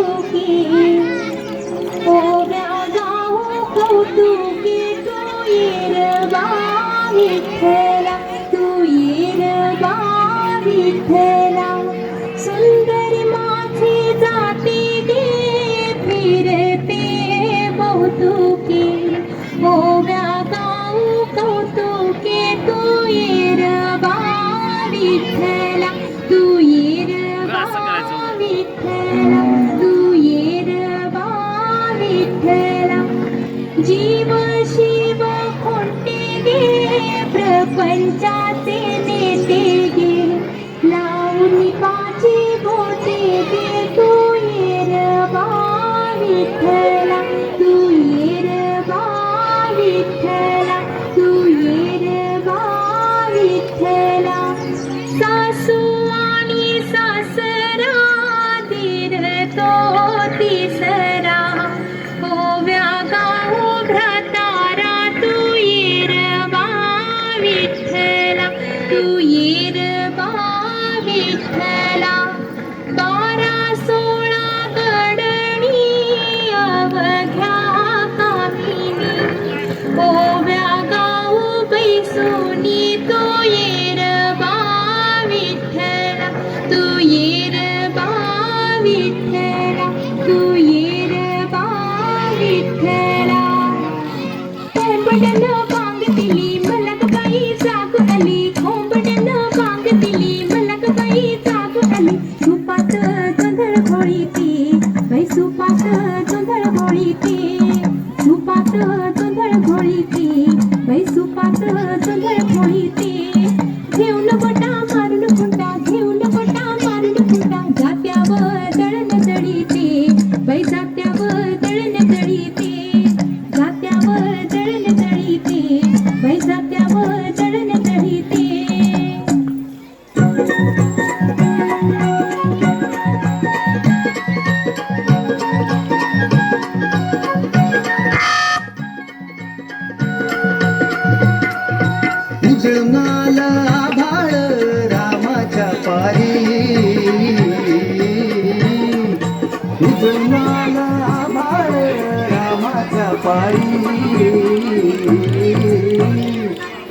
কৌতুকি ও বেজাও কৌতুকি তুইর বাড়ি খেলা তুইর বাড়ি খেলা সুন্দর মাঝে জাতি দিয়ে ফিরতে কৌতুকি ও বেজাও কৌতুকি তুইর বাড়ি খেলা তুইর বাড়ি খেলা पञ्चाति दी राजीवती कुरबारिखरा कुीरबारिरा कुरबारिरा तो ससरा दीर्गोतिसरा ओ व्या We're gonna চলে পড়িতে যেও না कृष्णाला भाळ रामाच्या पारी कृष्णाला भाळ रामाच्या पारी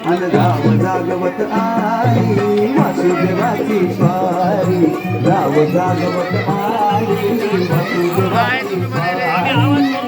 अन राम जागवत आई वासुदेवाची पारी राव जागवत आई वासुदेवाची पारी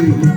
Gracias.